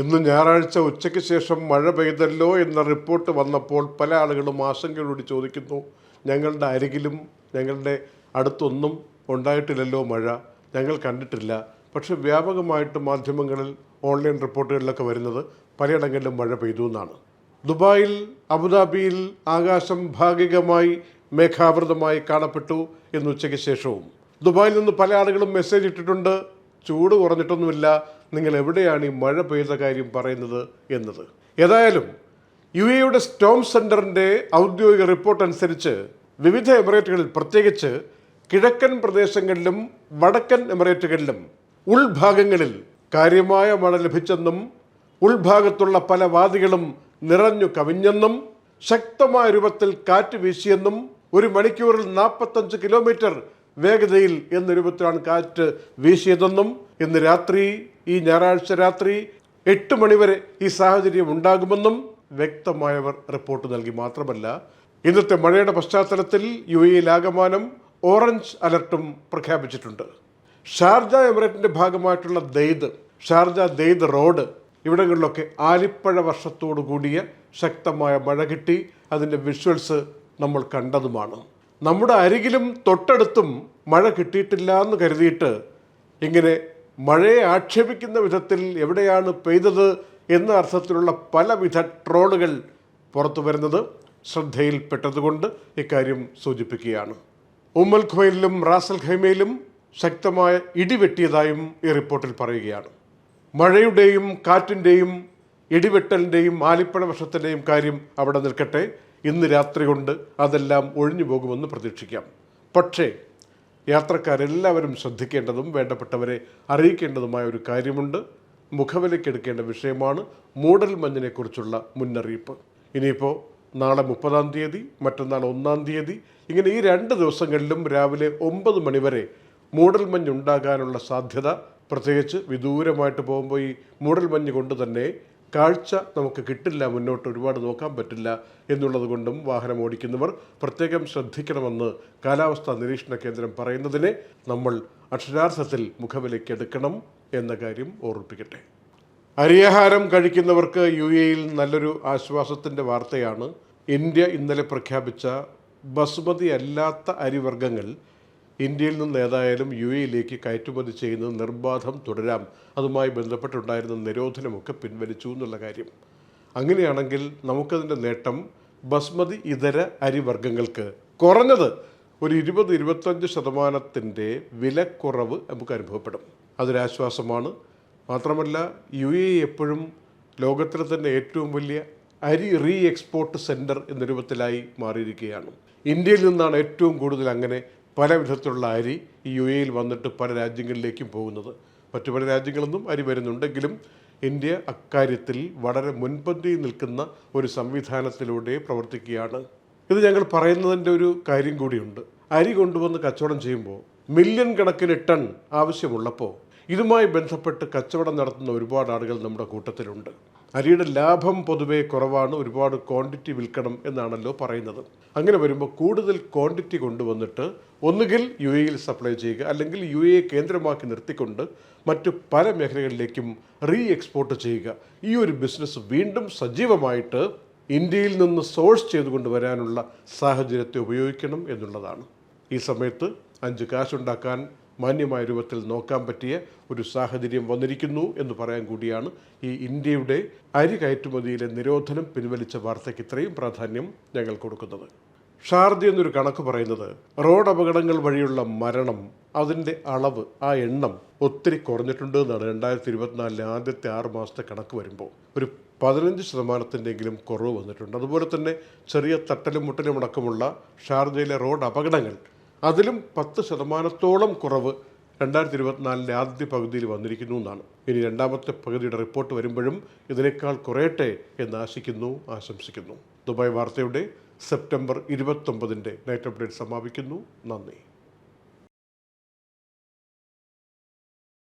ഇന്ന് ഞായറാഴ്ച ഉച്ചയ്ക്ക് ശേഷം മഴ പെയ്തല്ലോ എന്ന റിപ്പോർട്ട് വന്നപ്പോൾ പല ആളുകളും ആശങ്കയോട് ചോദിക്കുന്നു. ഞങ്ങളുടെ അരികിലും ഞങ്ങളുടെ അടുത്തൊന്നും ഉണ്ടായിട്ടില്ലല്ലോ മഴ. ഞങ്ങൾ കണ്ടിട്ടില്ല. പക്ഷെ വ്യാപകമായിട്ട് മാധ്യമങ്ങളിൽ ഓൺലൈൻ റിപ്പോർട്ടുകളിലൊക്കെ വരുന്നത് പലയിടങ്ങളിലും മഴ പെയ്തു എന്നാണ്. ദുബായിൽ അബുദാബിയിൽ ആകാശം ഭാഗികമായി മേഘാവൃതമായി കാണപ്പെട്ടു എന്ന് ഉച്ചയ്ക്ക് ശേഷവും. ദുബായിൽ നിന്ന് പല ആളുകളും മെസ്സേജ് ഇട്ടിട്ടുണ്ട്. ചൂട് കുറഞ്ഞിട്ടൊന്നുമില്ല. നിങ്ങൾ എവിടെയാണ് ഈ മഴ പെയ്ത കാര്യം പറയുന്നത് എന്നത്? ഏതായാലും യു എയുടെ സ്റ്റോം സെന്ററിന്റെ ഔദ്യോഗിക റിപ്പോർട്ട് അനുസരിച്ച് വിവിധ എമിറേറ്റുകളിൽ പ്രത്യേകിച്ച് കിഴക്കൻ പ്രദേശങ്ങളിലും വടക്കൻ എമിറേറ്റുകളിലും ഉൾഭാഗങ്ങളിൽ കാര്യമായ മഴ ലഭിച്ചെന്നും ഉൾഭാഗത്തുള്ള പല വാദികളും നിറഞ്ഞു കവിഞ്ഞെന്നും ശക്തമായ രൂപത്തിൽ കാറ്റ് വീശിയെന്നും ഒരു മണിക്കൂറിൽ നാൽപ്പത്തഞ്ച് കിലോമീറ്റർ വേഗതയിൽ എന്ന രൂപത്തിലാണ് കാറ്റ് വീശിയതെന്നും ഇന്ന് രാത്രി ഈ ഞായറാഴ്ച രാത്രി എട്ട് മണിവരെ ഈ സാഹചര്യം ഉണ്ടാകുമെന്നും വ്യക്തമായവർ റിപ്പോർട്ട് നൽകി മാത്രമല്ല ഇന്നത്തെ മഴയുടെ പശ്ചാത്തലത്തിൽ യു എയിലാകമാനം ഓറഞ്ച് അലർട്ടും പ്രഖ്യാപിച്ചിട്ടുണ്ട്. ഷാർജ എമിറേറ്റിന്റെ ഭാഗമായിട്ടുള്ള ദെയ്ദ് ഷാർജ ദെയ്ദ് റോഡ് ഇവിടങ്ങളിലൊക്കെ ആലിപ്പഴ വർഷത്തോടു കൂടിയ ശക്തമായ മഴ കിട്ടി. അതിന്റെ വിഷ്വൽസ് നമ്മൾ കണ്ടതുമാണ്. നമ്മുടെ അരികിലും തൊട്ടടുത്തും മഴ കിട്ടിയിട്ടില്ല എന്ന് കരുതിയിട്ട് ഇങ്ങനെ മഴയെ ആക്ഷേപിക്കുന്ന വിധത്തിൽ എവിടെയാണ് പെയ്തത് എന്ന അർത്ഥത്തിലുള്ള പലവിധ ട്രോളുകൾ പുറത്തു വരുന്നത് ശ്രദ്ധയിൽപ്പെട്ടതുകൊണ്ട് ഇക്കാര്യം സൂചിപ്പിക്കുകയാണ്. ഉമ്മൽ ഖുമയിലും റാസൽ ഖൈമയിലും ശക്തമായ ഇടിവെട്ടിയതായും ഈ റിപ്പോർട്ടിൽ പറയുകയാണ്. മഴയുടെയും കാറ്റിന്റെയും ഇടിവെട്ടലിന്റെയും ആലിപ്പഴ വർഷത്തിന്റെയും കാര്യം അവിടെ നിൽക്കട്ടെ. ഇന്ന് രാത്രി കൊണ്ട് അതെല്ലാം ഒഴിഞ്ഞു പോകുമെന്ന് പ്രതീക്ഷിക്കാം. പക്ഷേ യാത്രക്കാരെല്ലാവരും ശ്രദ്ധിക്കേണ്ടതും വേണ്ടപ്പെട്ടവരെ അറിയിക്കേണ്ടതുമായ ഒരു കാര്യമുണ്ട്. മുഖവിലയ്ക്കെടുക്കേണ്ട വിഷയമാണ് മൂടൽ മഞ്ഞിനെക്കുറിച്ചുള്ള മുന്നറിയിപ്പ്. ഇനിയിപ്പോൾ നാളെ മുപ്പതാം തീയതി മറ്റന്നാൾ ഒന്നാം തീയതി ഇങ്ങനെ ഈ രണ്ട് ദിവസങ്ങളിലും രാവിലെ ഒമ്പത് മണിവരെ മൂടൽമഞ്ഞുണ്ടാകാനുള്ള സാധ്യത പ്രത്യേകിച്ച് വിദൂരമായിട്ട് പോകുമ്പോൾ ഈ മൂടൽമഞ്ഞ് കൊണ്ട് തന്നെ കാഴ്ച നമുക്ക് കിട്ടില്ല മുന്നോട്ട് ഒരുപാട് നോക്കാൻ പറ്റില്ല എന്നുള്ളത് കൊണ്ടും വാഹനം ഓടിക്കുന്നവർ പ്രത്യേകം ശ്രദ്ധിക്കണമെന്ന് കാലാവസ്ഥാ നിരീക്ഷണ കേന്ദ്രം പറയുന്നതിനെ നമ്മൾ അക്ഷരാർത്ഥത്തിൽ മുഖവിലയ്ക്കെടുക്കണം എന്ന കാര്യം ഓർമ്മിപ്പിക്കട്ടെ. അരിയാഹാരം കഴിക്കുന്നവർക്ക് യു എയിൽ നല്ലൊരു ആശ്വാസത്തിന്റെ വാർത്തയാണ്. ഇന്ത്യ ഇന്നലെ പ്രഖ്യാപിച്ച ബസുമതി അല്ലാത്ത അരിവർഗങ്ങൾ ഇന്ത്യയിൽ നിന്ന് ഏതായാലും യു എയിലേക്ക് കയറ്റുമതി ചെയ്യുന്നത് നിർബാധം തുടരാം. അതുമായി ബന്ധപ്പെട്ടുണ്ടായിരുന്ന നിരോധനമൊക്കെ പിൻവലിച്ചു എന്നുള്ള കാര്യം. അങ്ങനെയാണെങ്കിൽ നമുക്കതിന്റെ നേട്ടം ബസ്മതി ഇതര അരിവർഗങ്ങൾക്ക്. കുറഞ്ഞത് ഒരു ഇരുപത് ഇരുപത്തഞ്ച് ശതമാനത്തിന്റെ വിലക്കുറവ് നമുക്ക് അനുഭവപ്പെടും. അതൊരാശ്വാസമാണ് മാത്രമല്ല യു എ എപ്പോഴും ലോകത്തിലെ തന്നെ ഏറ്റവും വലിയ അരി റീ എക്സ്പോർട്ട് സെന്റർ എന്ന രൂപത്തിലായി മാറിയിരിക്കുകയാണ്. ഇന്ത്യയിൽ നിന്നാണ് ഏറ്റവും കൂടുതൽ അങ്ങനെ പല വിധത്തിലുള്ള അരി ഈ യു എയിൽ വന്നിട്ട് പല രാജ്യങ്ങളിലേക്കും പോകുന്നത്. മറ്റു പല രാജ്യങ്ങളിൽ അരി വരുന്നുണ്ടെങ്കിലും ഇന്ത്യ അക്കാര്യത്തിൽ വളരെ മുൻപന്തിയിൽ നിൽക്കുന്ന ഒരു സംവിധാനത്തിലൂടെ പ്രവർത്തിക്കുകയാണ്. ഇത് ഞങ്ങൾ പറയുന്നതിന്റെ ഒരു കാര്യം കൂടിയുണ്ട്. അരി കൊണ്ടുവന്ന് കച്ചവടം ചെയ്യുമ്പോൾ മില്യൺ കണക്കിന് ടൺ ആവശ്യമുള്ളപ്പോൾ ഇതുമായി ബന്ധപ്പെട്ട് കച്ചവടം നടത്തുന്ന ഒരുപാട് ആളുകൾ നമ്മുടെ കൂട്ടത്തിലുണ്ട്. അരിയുടെ ലാഭം പൊതുവെ കുറവാണ് ഒരുപാട് ക്വാണ്ടിറ്റി വിൽക്കണം എന്നാണല്ലോ പറയുന്നത്. അങ്ങനെ വരുമ്പോൾ കൂടുതൽ ക്വാണ്ടിറ്റി കൊണ്ടുവന്നിട്ട് ഒന്നുകിൽ യു എയിൽ സപ്ലൈ ചെയ്യുക അല്ലെങ്കിൽ യു എ കേന്ദ്രമാക്കി നിർത്തിക്കൊണ്ട് മറ്റു പല മേഖലകളിലേക്കും റീ എക്സ്പോർട്ട് ചെയ്യുക. ഈ ഒരു ബിസിനസ് വീണ്ടും സജീവമായിട്ട് ഇന്ത്യയിൽ നിന്ന് സോഴ്സ് ചെയ്തുകൊണ്ട് വരാനുള്ള സാഹചര്യത്തെ ഉപയോഗിക്കണം എന്നുള്ളതാണ്. ഈ സമയത്ത് അഞ്ച് കാശുണ്ടാക്കാൻ മാന്യമായ രൂപത്തിൽ നോക്കാൻ പറ്റിയ ഒരു സാഹചര്യം വന്നിരിക്കുന്നു എന്ന് പറയാൻ കൂടിയാണ് ഈ ഇന്ത്യയുടെ അരി കയറ്റുമതിയിലെ നിരോധനം പിൻവലിച്ച വാർത്തയ്ക്ക് ഇത്രയും പ്രാധാന്യം ഞങ്ങൾ കൊടുക്കുന്നത്. ഷാർജ എന്നൊരു കണക്ക് പറയുന്നത് റോഡ് അപകടങ്ങൾ വഴിയുള്ള മരണം അതിന്റെ അളവ് ആ എണ്ണം ഒത്തിരി കുറഞ്ഞിട്ടുണ്ട് എന്നാണ് രണ്ടായിരത്തി ഇരുപത്തിനാലിലെ ആദ്യത്തെ ആറ് മാസത്തെ കണക്ക് വരുമ്പോൾ. ഒരു പതിനഞ്ച് ശതമാനത്തിന്റെങ്കിലും കുറവ് വന്നിട്ടുണ്ട്. അതുപോലെ തന്നെ ചെറിയ തട്ടലും മുട്ടലും അടക്കമുള്ള ഷാർജയിലെ റോഡ് അപകടങ്ങൾ അതിലും പത്ത് ശതമാനത്തോളം കുറവ് രണ്ടായിരത്തി ഇരുപത്തിനാലിന്റെ ആദ്യ പകുതിയിൽ വന്നിരിക്കുന്നു എന്നാണ്. ഇനി രണ്ടാമത്തെ പകുതിയുടെ റിപ്പോർട്ട് വരുമ്പോഴും ഇതിനേക്കാൾ കുറയട്ടെ എന്ന് ആശിക്കുന്നു ആശംസിക്കുന്നു. ദുബായ് വാർത്തയുടെ സെപ്റ്റംബർ ഇരുപത്തൊമ്പതിന്റെ നൈറ്റ് അപ്ഡേറ്റ് സമാപിക്കുന്നു. നന്ദി.